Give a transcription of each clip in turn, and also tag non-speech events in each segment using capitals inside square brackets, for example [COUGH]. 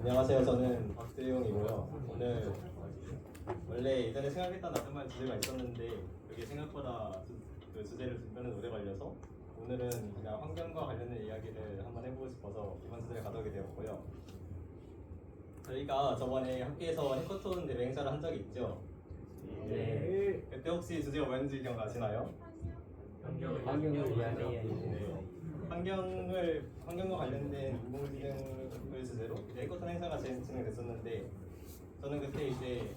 안녕하세요. 저는 박재용이고요. 오늘 원래 예전에 생각했던 나름만 주제가 있었는데 그게 생각보다 주, 그 주제를 준비하는 오래 걸려서 오늘은 그냥 환경과 관련된 이야기를 한번 해보고 싶어서 이번 주제를 가져오게 되었고요. 저희가 저번에 학교에서 해커톤 대회 행사를 한 적이 있죠. 네. 그때 혹시 주제가 뭐였는지 기억나시나요? 환경을 위한 AI. 네. 환경을 환경과 관련된 인공지능을 주제로 이제 해커톤 행사가 진- 진행됐었는데 저는 그때 이제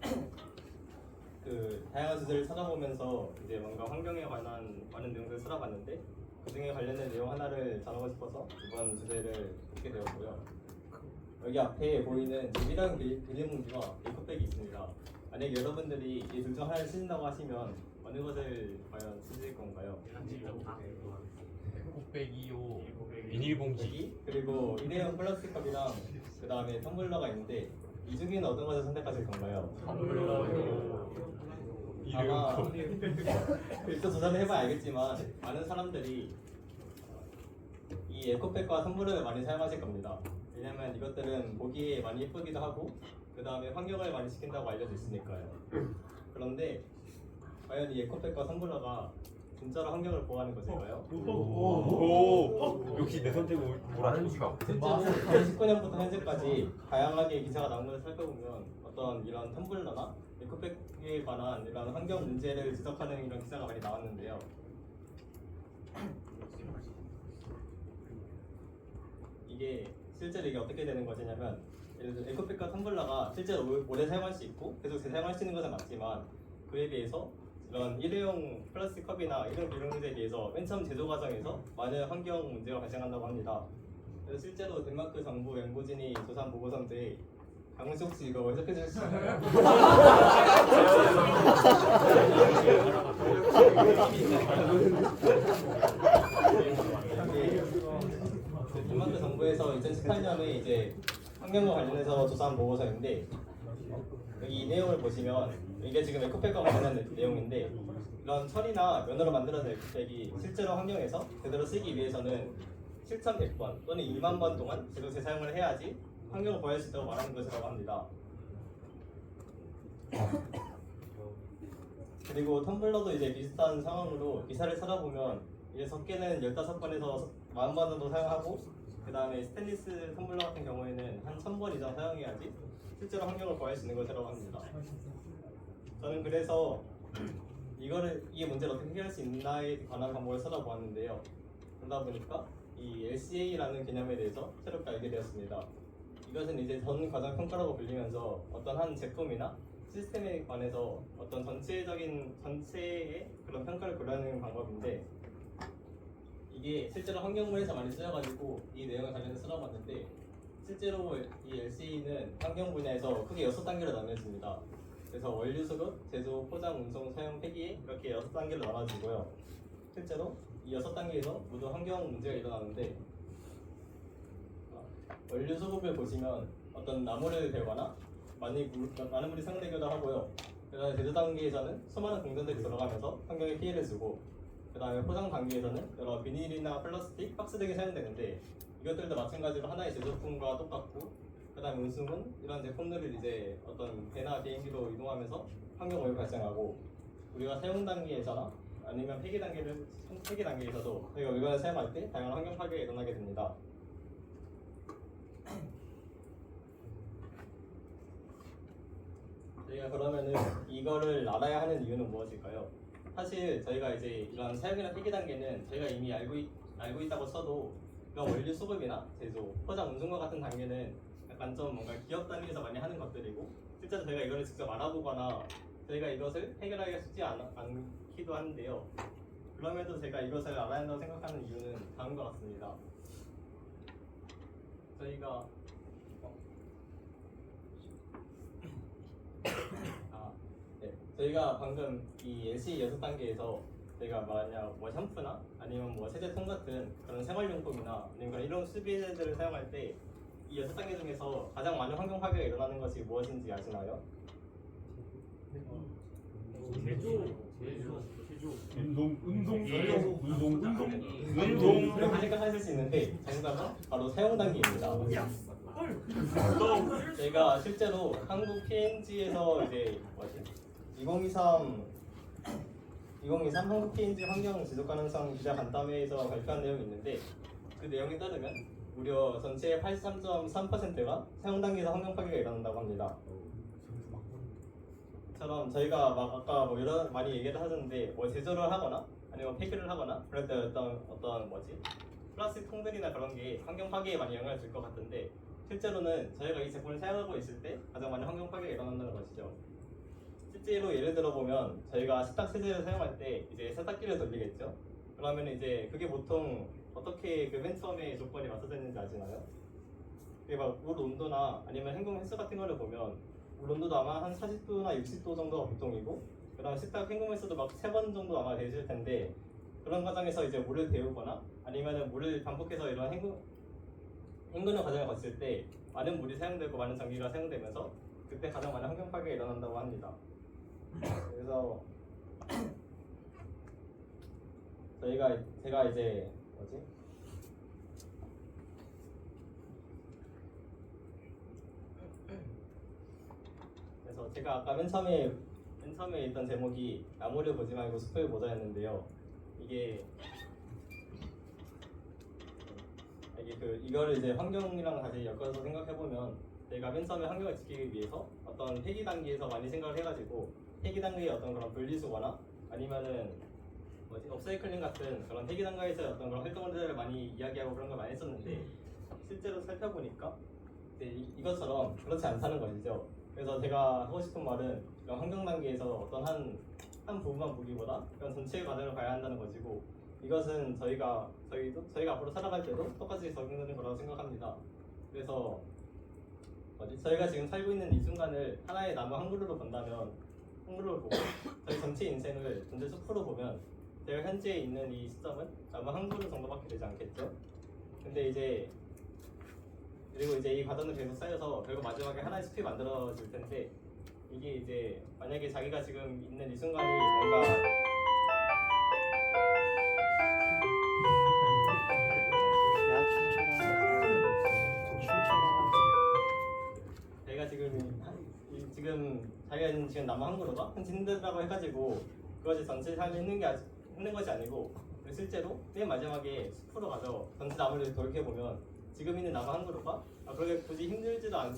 [CLEARS THROAT] 그 다양한 주제를 찾아보면서 이제 뭔가 환경에 관한 많은 내용들을 찾아봤는데 그 중에 관련된 내용 하나를 전하고 싶어서 이번 주제를 듣게 되었고요. 여기 앞에 보이는 비비랑 비닐봉지와 에코백이 있습니다. 만약 여러분들이 이 둘중 하나를 쓰신다고 하시면 어느 것을 과연 쓰실 건가요? 곱빼기요. 비닐봉지. 여기 그리고 일회용 플라스틱 컵이랑 그 다음에 텀블러가 있는데 이 중에는 어떤 것을 선택하실 건가요? 아마 일단 조사를 해봐야 알겠지만 많은 사람들이 이 에코백과 텀블러를 많이 사용하실 겁니다. 왜냐면 이것들은 보기에 많이 예쁘기도 하고 그 다음에 환경을 많이 지킨다고 알려져 있으니까요. 그런데 과연 이 에코백과 텀블러가 진짜로 환경을 보호하는 것일까요? 오 역시 내 선택은 뭐라는 지가 실제로 2019년부터 현재까지 다양하게 기사가 나온 것을 살펴보면 어떤 이런 텀블러나 에코백에 관한 이런 환경 문제를 지적하는 이런 기사가 많이 나왔는데요. 이게 실제로 이게 어떻게 되는 것이냐면 예를 들어 에코백과 텀블러가 실제로 오- 오래 사용할 수 있고 계속 재사용할 수 있는 것은 맞지만 그에 비해서 이런 일회용 플라스틱 컵이나 일회용 비닐봉지에 비해서 맨 처음 제조 과정에서 많은 환경 문제가 발생한다고 합니다. 그래서 실제로 덴마크 정부 연구진이 조사한 보고서인데 강훈 씨 혹시 이거 해석해 주실 수 있나요? 그 [LAUGHS] 덴마크 정부에서 2018년에 이제 환경과 관련해서 조사한 보고서인데 여기 이 내용을 보시면 이게 지금 에코백과 관련된 내용인데 이런 철이나 면으로 만들어진 에코백이 실제로 환경에서 제대로 쓰기 위해서는 7,100번 또는 2만 번 동안 제대로 재사용을 해야지 환경을 보호할 수 있다고 말하는 것이라고 합니다. 그리고 텀블러도 이제 비슷한 상황으로 기사를 찾아보면 이제 적게는 15번에서 40번 정도 사용하고 그 다음에 스테인리스 텀블러 같은 경우에는 한 1000번 이상 사용해야지 실제로 환경을 보호할 수 있는 것이라고 합니다. 저는 그래서 이거를 이 문제를 어떻게 해결할 수 있나에 관한 방법을 찾아보았는데요. 그러다 보니까 이 LCA라는 개념에 대해서 새롭게 알게 되었습니다. 이것은 이제 전 과정 평가라고 불리면서 어떤 한 제품이나 시스템에 관해서 어떤 전체적인 전체의 그런 평가를 고려하는 방법인데 이게 실제로 환경부에서 많이 쓰여가지고 이 내용을 관련해서 써봤는데 실제로 이 LC는 환경 분야에서 크게 6단계로 나뉘어집니다. 그래서 원료 수급, 제조, 포장, 운송, 사용, 폐기 이렇게 6단계로 나눠지고요. 실제로 이 6단계에서 모두 환경 문제가 일어나는데 원료 수급을 보시면 어떤 나무를 베거나 많이 물, 많은 물이 사용되기도 하고요. 그다음에 제조 단계에서는 수많은 공정들이 들어가면서 환경에 피해를 주고 그다음에 포장 단계에서는 여러 비닐이나 플라스틱, 박스 등이 사용되는데 이것들도 마찬가지로 하나의 제조품과 똑같고 그다음에 운송은 이런 제품들을 이제 어떤 배나 비행기로 이동하면서 환경 오염이 발생하고 우리가 사용 단계에서나 아니면 폐기 단계를 폐기 단계에서도 저희가 물건을 사용할 때 다양한 환경 파괴가 일어나게 됩니다. 저희가 그러면은 이거를 알아야 하는 이유는 무엇일까요? 사실 저희가 이제 이런 사용이나 폐기 단계는 저희가 이미 알고 있, 알고 있다고 쳐도 이런 원료 수급이나 제조, 포장, 운송과 같은 단계는 약간 좀 뭔가 기업 단위에서 많이 하는 것들이고 실제로 저희가 이거를 직접 알아보거나 저희가 이것을 해결하기가 쉽지 않, 않기도 한데요. 그럼에도 제가 이것을 알아야 한다고 생각하는 이유는 다음과 같습니다. 저희가 어, 아, 네. 저희가 방금 이 LC 여섯 단계에서 저희가 만약 뭐 샴푸나 아니면 뭐 세제통 같은 그런 생활용품이나 아니면 그런 일용 수비재들을 사용할 때 이 여섯 단계 중에서 가장 많은 환경 파괴가 일어나는 것이 무엇인지 아시나요? 운동 운동. 운동. 운동. 운동. 운동. 이렇게 생각하실 수 있는데 정답은 바로 사용 단계입니다. 저희가 실제로 한국 PNG에서 이제 뭐지? 2023 2023 한국 PNG 환경 지속 가능성 기자 간담회에서 발표한 내용이 있는데 그 내용에 따르면 무려 전체의 83.3%가 사용 단계에서 환경 파괴가 일어난다고 합니다. 처럼 저희가 막 아까 뭐 여러 많이 얘기를 하셨는데 뭐 제조를 하거나 아니면 폐기를 하거나 그럴 때 어떤 어떤 뭐지 플라스틱 통들이나 그런 게 환경 파괴에 많이 영향을 줄 것 같은데 실제로는 저희가 이 제품을 사용하고 있을 때 가장 많은 환경 파괴가 일어난다는 것이죠. 실제로 예를 들어 보면 저희가 세탁 세제를 사용할 때 이제 세탁기를 돌리겠죠. 그러면 이제 그게 보통 어떻게 그 맨 처음에 조건이 맞춰졌는지 아시나요? 그게 막 물 온도나 아니면 헹굼 횟수 같은 거를 보면 물 온도도 아마 한 40도나 60도 정도가 보통이고 그다음 세탁 헹굼 횟수도 막 세 번 정도 아마 되실 텐데 그런 과정에서 이제 물을 데우거나 아니면은 물을 반복해서 이런 헹굼 헹구는 과정을 거칠 때 많은 물이 사용되고 많은 전기가 사용되면서 그때 가장 많은 환경 파괴가 일어난다고 합니다. 그래서 저희가 제가 이제 뭐지? 그래서 제가 아까 맨 처음에 맨 처음에 있던 제목이 나무를 보지 말고 숲을 보자였는데요. 이게 이게 그 이거를 이제 환경이랑 다시 엮어서 생각해 보면 저희가 맨 처음에 환경을 지키기 위해서 어떤 폐기 단계에서 많이 생각을 해가지고 폐기 단계의 어떤 그런 분리수거나 아니면은 뭐지 업사이클링 같은 그런 폐기 단계에서 어떤 그런 활동들을 많이 이야기하고 그런 걸 많이 했었는데 실제로 살펴보니까 이- 이것처럼 그렇지 않다는 것이죠. 그래서 제가 하고 싶은 말은 이런 환경 단계에서 어떤 한, 한 부분만 보기보다 그런 전체 과정을 봐야 한다는 것이고 이것은 저희가 저희도 저희가 앞으로 살아갈 때도 똑같이 적용되는 거라고 생각합니다. 그래서? 저희가 지금 살고 있는 이 순간을 하나의 나무 한 그루로 본다면 한 그루를 보고 저희 전체 인생을 전체 숲으로 보면 제가 현재 있는 이 시점은 나무 한 그루 정도밖에 되지 않겠죠? 근데 이제 그리고 이제 이 과정은 계속 쌓여서 결국 마지막에 하나의 숲이 만들어질 텐데 이게 이제 만약에 자기가 지금 있는 이 순간이 뭔가 지금 자기가 지금 나무 한 그루가 흔치 힘들다고 해가지고 그것이 전체 삶에 있는 게 아직 것이 아니고 실제로 맨 마지막에 숲으로 가서 전체 나무를 돌이켜 보면 지금 있는 나무 한 그루가 아, 그렇게 굳이 힘들지도 않는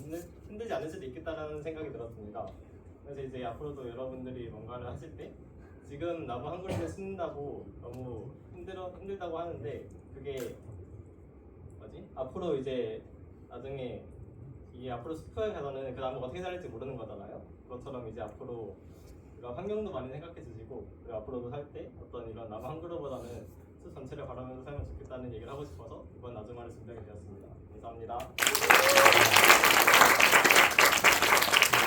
힘들지 않을 수도 있겠다라는 생각이 들었습니다. 그래서 이제 앞으로도 여러분들이 뭔가를 하실 때 지금 나무 한 그루를 심는다고 너무 힘들어 힘들다고 하는데 그게 뭐지? 앞으로 이제 나중에 이게 앞으로 숲에 가서는 그 나무가 어떻게 자랄지 모르는 거잖아요. 그것처럼 이제 앞으로 이런 환경도 많이 생각해 주시고 그리고 앞으로도 살 때 어떤 이런 나무 한 그루보다는 숲 전체를 바라면서 살면 좋겠다는 얘기를 하고 싶어서 이번 나주마를 준비하게 되었습니다. 감사합니다.